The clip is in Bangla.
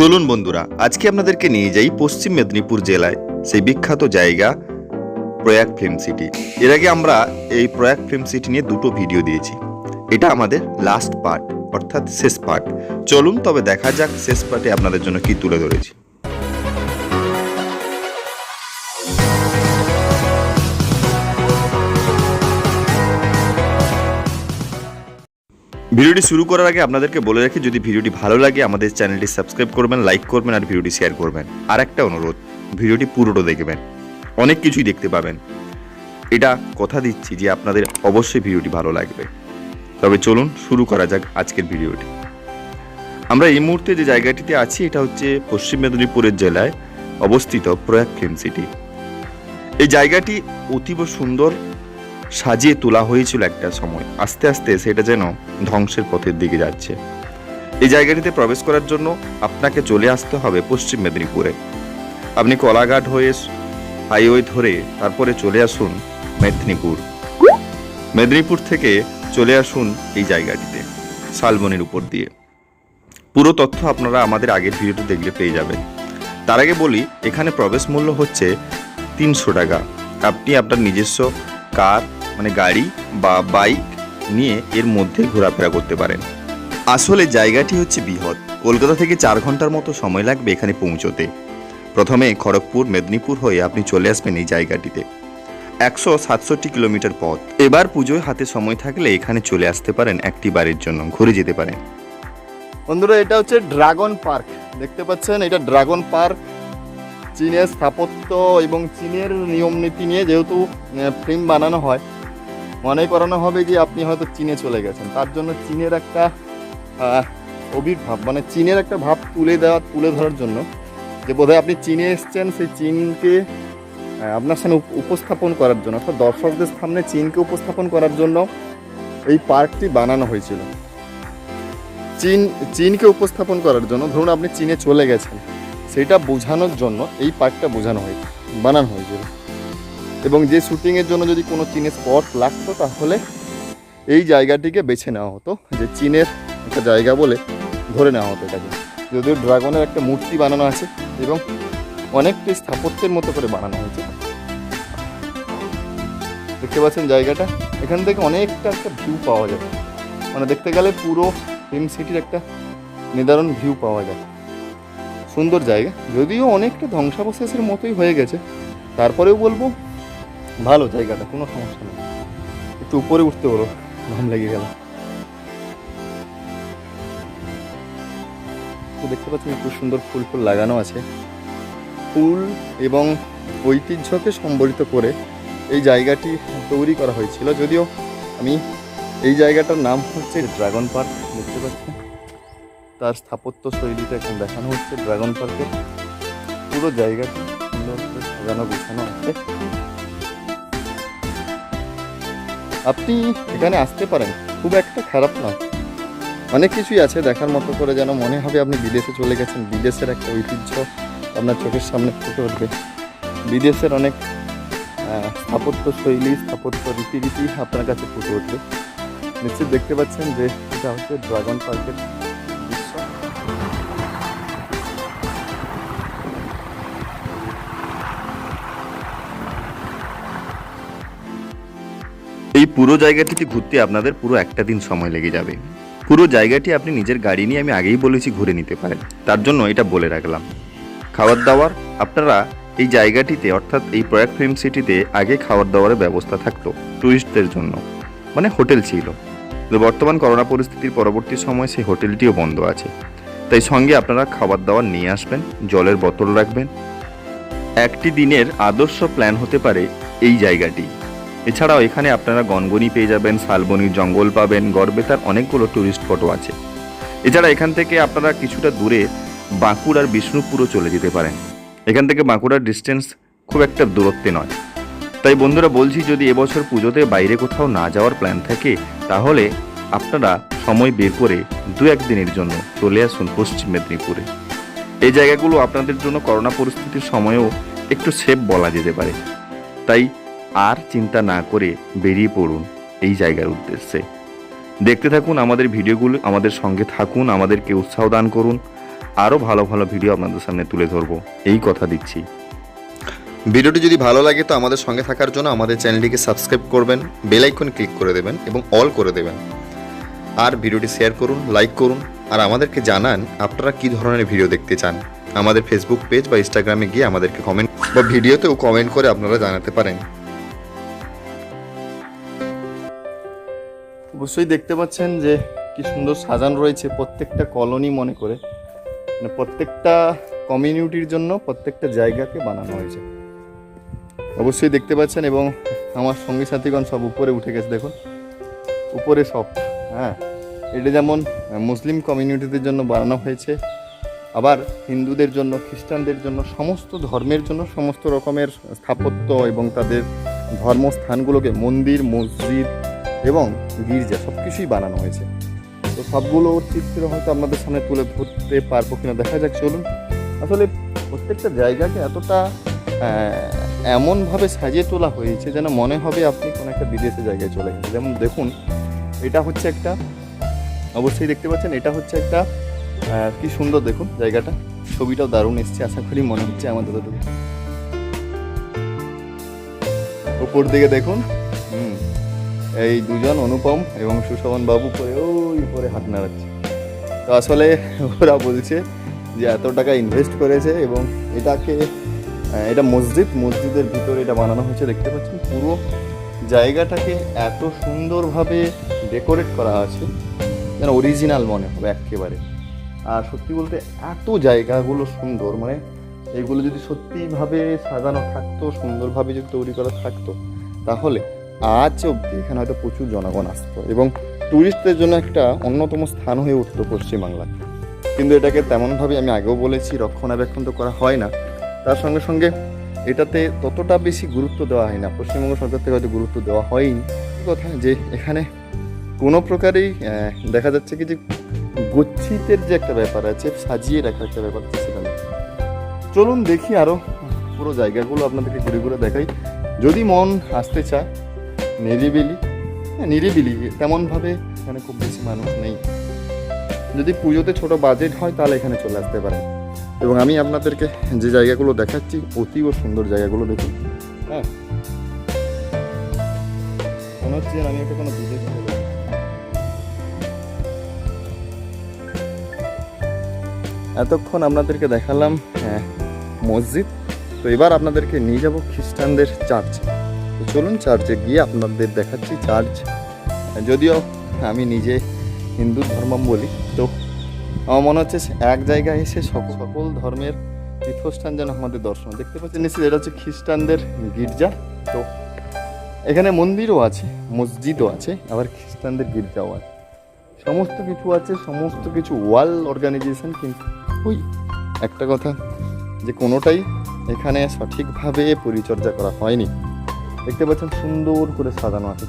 চলুন বন্ধুরা, আজকে আপনাদেরকে নিয়ে যাই পশ্চিম মেদিনীপুর জেলায় সেই বিখ্যাত জায়গা প্রয়াগ ফিল্ম সিটি। এর আগে আমরা এই প্রয়াগ ফিল্ম সিটি নিয়ে দুটো ভিডিও দিয়েছি। এটা আমাদের লাস্ট পার্ট অর্থাৎ শেষ পার্ট চলুন তবে দেখা যাক শেষ পার্টে আপনাদের জন্য কি তুলে ধরেছি। ভিডিওটি শুরু করার আগে আপনাদেরকে বলে রাখি, যদি ভিডিওটি ভালো লাগে, আমাদের চ্যানেলটি সাবস্ক্রাইব করবেন, লাইক করবেন আর ভিডিওটি শেয়ার করবেন। আর একটা অনুরোধ, ভিডিওটি পুরোটা দেখবেন। অনেক কিছুই দেখতে পাবেন। এটা কথা দিচ্ছি যে আপনাদের অবশ্যই ভিডিওটি ভালো লাগবে। তবে চলুন শুরু করা যাক আজকের ভিডিওটি। আমরা এই মুহূর্তে যে জায়গাটিতে আছি, এটা হচ্ছে পশ্চিম মেদিনীপুরের জেলায় অবস্থিত প্রয়াগ ফিল্ম সিটি। এই জায়গাটি অতীব সুন্দর সাজিয়ে তোলা হয়েছিল একটা সময়। আস্তে আস্তে সেটা যেন ধ্বংসের পথের দিকে যাচ্ছে। এই জায়গাটিতে প্রবেশ করার জন্য আপনাকে চলে আসতে হবে পশ্চিম মেদিনীপুরে। আপনি কলাঘাট হয়ে হাইওয়ে ধরে তারপরে চলে আসুন মেদিনীপুর। মেদিনীপুর থেকে চলে আসুন এই জায়গাটিতে, শালবনির উপর দিয়ে। পুরো তথ্য আপনারা আমাদের আগের ভিডিওতে দেখলে পেয়ে যাবেন। তার আগে বলি, এখানে প্রবেশ মূল্য হচ্ছে তিনশো টাকা। আপনি আপনার নিজস্ব কার মানে গাড়ি বা বাইক নিয়ে এর মধ্যে ঘোরাফেরা করতে পারেন। আসলে জায়গাটি হচ্ছে বৃহৎ। কলকাতা থেকে চার ঘণ্টার মতো সময় লাগবে এখানে পৌঁছতে। প্রথমে খড়গপুর, মেদিনীপুর হয়ে আপনি চলে আসবেন এই জায়গাটিতে। একশো সাতষট্টি কিলোমিটার পথ। এবার পুজোয় হাতে সময় থাকলে এখানে চলে আসতে পারেন একটি বাড়ির জন্য, ঘুরে যেতে পারেন। বন্ধুরা, এটা হচ্ছে ড্রাগন পার্ক। দেখতে পাচ্ছেন, এটা ড্রাগন পার্ক। চীনের স্থাপত্য এবং চীনের নিয়ম নীতি নিয়ে যেহেতু ফিল্ম বানানো হয় মনে করানো হবে যে আপনি হয়তো চীনে চলে গেছেন। তার জন্য চীনের একটা অবির্ভাব মানে চীনের একটা ভাব তুলে দেওয়া, তুলে ধরার জন্য যে বোধহয় আপনি চীনে এসছেন, সেই চীনকে আপনার সামনে উপস্থাপন করার জন্য, অর্থাৎ দর্শকদের সামনে চীনকে উপস্থাপন করার জন্য এই পার্কটি বানানো হয়েছিল। চীন, চীনকে উপস্থাপন করার জন্য, ধরুন আপনি চীনে চলে গেছেন, সেটা বোঝানোর জন্য এই পার্কটা বোঝানো হয়েছে বানানো হয়েছিল। এবং যে শুটিংয়ের জন্য যদি কোনো চীনের স্পট লাগতো, তাহলে এই জায়গাটিকে বেছে নেওয়া হতো, যে চীনের একটা জায়গা বলে ধরে নেওয়া হতো এটাকে। যদিও ড্রাগনের একটা মূর্তি বানানো আছে এবং অনেকটাই স্থাপত্যের মতো করে বানানো হয়েছে। দেখতে পাচ্ছেন জায়গাটা? এখান থেকে অনেকটা একটা ভিউ পাওয়া যায়। মানে দেখতে গেলে পুরো ফিল্ম সিটির একটা নিদারুণ ভিউ পাওয়া যায়। সুন্দর জায়গা। যদিও অনেকটা ধ্বংসাবশেষের মতোই হয়ে গেছে। তারপরেও বলব ভালো জায়গাটা, কোনো সমস্যা নেই। একটু উপরে উঠতে বলো, ঘাম লেগে গেল। দেখতে পাচ্ছেন খুব সুন্দর ফুল ফুল লাগানো আছে। ফুল এবং ঐতিহ্যকে সম্বলিত করে এই জায়গাটি তৈরি করা হয়েছিল। যদিও আমি এই জায়গাটার নাম হচ্ছে ড্রাগন পার্ক, দেখতে পাচ্ছেন? তার স্থাপত্য শৈলীটা এখন দেখানো হচ্ছে। ড্রাগন পার্কের পুরো জায়গাটি সুন্দর সাজানো গোছানো আছে। আপনি এখানে আসতে পারেন, খুব একটা খারাপ না অনেক কিছুই আছে দেখার মতো করে যেন মনে হবে আপনি বিদেশে চলে গেছেন। বিদেশের একটা ঐতিহ্য আপনার চোখের সামনে ফুটে উঠবে। বিদেশের অনেক স্থাপত্য শৈলী, স্থাপত্য রীতিরীতি আপনার কাছে ফুটে উঠবে। নিশ্চিত দেখতে পাচ্ছেন যে এটা হচ্ছে ড্রাগন পার্কের এই পুরো জায়গাটিতে ঘুরতে আপনাদের পুরো একটা দিন সময় লেগে যাবে। পুরো জায়গাটি আপনি নিজের গাড়ি নিয়ে আমি আগেই বলেছি ঘুরে নিতে পারেন। তার জন্য এটা বলে রাখলাম। খাবার দাবার আপনারা এই জায়গাটিতে অর্থাৎ এই প্রয়াগ ফিল্ম সিটিতে আগে খাওয়ার দাওয়ারের ব্যবস্থা থাকতো টুরিস্টদের জন্য। মানে হোটেল ছিল। বর্তমান করোনা পরিস্থিতির পরবর্তী সময় সেই হোটেলটিও বন্ধ আছে। তাই সঙ্গে আপনারা খাবার দাবার নিয়ে আসবেন, জলের বোতল রাখবেন। একটি দিনের আদর্শ প্ল্যান হতে পারে এই জায়গাটি। এছাড়াও এখানে আপনারা গনগনি পেয়ে যাবেন, শালবনির জঙ্গল পাবেন, গড়বেতার অনেকগুলো টুরিস্ট স্পটও আছে। এছাড়া এখান থেকে আপনারা কিছুটা দূরে বাঁকুড়ার বিষ্ণুপুরও চলে যেতে পারেন। এখান থেকে বাঁকুড়ার ডিস্টেন্স খুব একটা দূরত্বে নয়। তাই বন্ধুরা বলছি, যদি এবছর পুজোতে বাইরে কোথাও না যাওয়ার প্ল্যান থাকে, তাহলে আপনারা সময় বের করে দু একদিনের জন্য চলে আসুন পশ্চিম মেদিনীপুরে। এই জায়গাগুলো আপনাদের জন্য করোনা পরিস্থিতির সময়েও একটু সেফ বলা যেতে পারে। তাই আর চিন্তা না করে বেরিয়ে পড়ুন এই জায়গার উদ্দেশ্যে। দেখতে থাকুন আমাদের ভিডিওগুলো, আমাদের সঙ্গে থাকুন, আমাদেরকে উৎসাহ দান করুন। আরও ভালো ভালো ভিডিও আপনাদের সামনে তুলে ধরবো। এই কথা দিচ্ছি। ভিডিওটি যদি ভালো লাগে তো আমাদের সঙ্গে থাকার জন্য আমাদের চ্যানেলটিকে সাবস্ক্রাইব করবেন, বেল আইকন ক্লিক করে দেবেন এবং অল করে দেবেন। আর ভিডিওটি শেয়ার করুন, লাইক করুন আর আমাদেরকে জানান আপনারা কী ধরনের ভিডিও দেখতে চান। আমাদের ফেসবুক পেজ বা ইনস্টাগ্রামে গিয়ে আমাদেরকে কমেন্ট বা ভিডিওতেও কমেন্ট করে আপনারা জানাতে পারেন। অবশ্যই দেখতে পাচ্ছেন যে কি সুন্দর সাজানো রয়েছে প্রত্যেকটা কলোনি মনে করে। মানে প্রত্যেকটা কমিউনিটির জন্য প্রত্যেকটা জায়গাকে বানানো হয়েছে। অবশ্যই দেখতে পাচ্ছেন এবং আমার সঙ্গী সাথীগণ সব উপরে উঠে গেছে, দেখুন। উপরে সব হ্যাঁ। এটা যেমন মুসলিম কমিউনিটিদের জন্য বানানো হয়েছে। আবার হিন্দুদের জন্য, খ্রিস্টানদের জন্য, সমস্ত ধর্মের জন্য সমস্ত রকমের স্থাপত্য এবং তাদের ধর্মস্থানগুলোকে মন্দির, মসজিদ এবং গির্জা সব কিছুই বানানো হয়েছে। তো সবগুলো চিত্র হয়তো আপনাদের সামনে তুলে ধরতে পারব কিনা দেখা যাক, চলুন। আসলে প্রত্যেকটা জায়গাকে এতটা এমনভাবে সাজিয়ে তোলা হয়েছে যেন মনে হবে আপনি কোনো একটা বিদেশে জায়গায় চলে গেছেন। যেমন দেখুন, এটা হচ্ছে একটা, অবশ্যই দেখতে পাচ্ছেন, এটা হচ্ছে একটা কি সুন্দর দেখুন জায়গাটা। ছবিটাও দারুণ এসছে, আশা করি মনে হচ্ছে আমাদের উপর দিকে দেখুন এই দুজন অনুপম এবং সুশোভন বাবু পরে ওই উপরে হাত নাড়াচ্ছে। তো আসলে ওরা বলছে যে এত টাকা ইনভেস্ট করেছে এবং এটাকে এটা মসজিদ, মসজিদের ভিতরে এটা বানানো হয়েছে। দেখতে পাচ্ছেন, পুরো জায়গাটাকে এত সুন্দরভাবে ডেকোরেট করা আছে, যেন অরিজিনাল মনে হবে একেবারে। আর সত্যি বলতে এত জায়গাগুলো সুন্দর মানে এগুলো যদি সত্যিভাবে সাজানো থাকতো, সুন্দরভাবে যদি তৈরি করা থাকতো, তাহলে আজ অবধি এখানে হয়তো প্রচুর জনগণ আসতো এবং ট্যুরিস্টদের জন্য একটা অন্যতম স্থান হয়ে উঠতো পশ্চিমবাংলা কিন্তু এটাকে তেমনভাবে আমি আগেও বলেছি, রক্ষণাবেক্ষণ তো করা হয় না। তার সঙ্গে সঙ্গে এটাতে ততটা বেশি গুরুত্ব দেওয়া হয় না। পশ্চিমবঙ্গ সরকার থেকে হয়তো গুরুত্ব দেওয়া হয়নি কথা যে এখানে কোনো প্রকারেই দেখা যাচ্ছে কি যে গচ্ছিতের যে একটা ব্যাপার আছে, সাজিয়ে রাখার একটা ব্যাপার আছে সেটা। চলুন দেখি আরও পুরো জায়গাগুলো আপনাদেরকে ঘুরে ঘুরে দেখাই। যদি মন আসতে চায় নিরিবিলি? হ্যাঁ নিরিবিলি। তেমনভাবে এখানে খুব বেশি মানুষ নেই। যদি পুজোতে ছোট বাজেট হয় তাহলে এখানে চলে আসতে পারেন। এবং আমি আপনাদেরকে যে জায়গাগুলো দেখাচ্ছি অতীব সুন্দর জায়গাগুলো দেখুন। হ্যাঁ। মনে হচ্ছে আমি একটা কোনো এতক্ষণ আপনাদেরকে দেখালাম হ্যাঁ, মসজিদ। তো এবার আপনাদেরকে নিয়ে যাব খ্রিস্টানদের চার্চ তো চলুন চার্চে গিয়ে আপনাদের দেখাচ্ছি চার্চ। যদিও আমি নিজে হিন্দু ধর্মাবলী তো আমার মনে হচ্ছে এক জায়গায় এসে সকল সকল ধর্মের তীর্থস্থান যেন আমাদের দর্শন। দেখতে পাচ্ছেন, নিশ্চিত এটা হচ্ছে খ্রিস্টানদের গির্জা। তো এখানে মন্দিরও আছে, মসজিদও আছে, আবার খ্রিস্টানদের গির্জাও আছে। সমস্ত কিছু আছে, সমস্ত কিছু ওয়াল অর্গানাইজেশন, কিন্তু ওই একটা কথা, যে কোনোটাই এখানে সঠিকভাবে পরিচর্যা করা হয়নি। দেখতে পাচ্ছেন সুন্দর করে সাজানো আছে।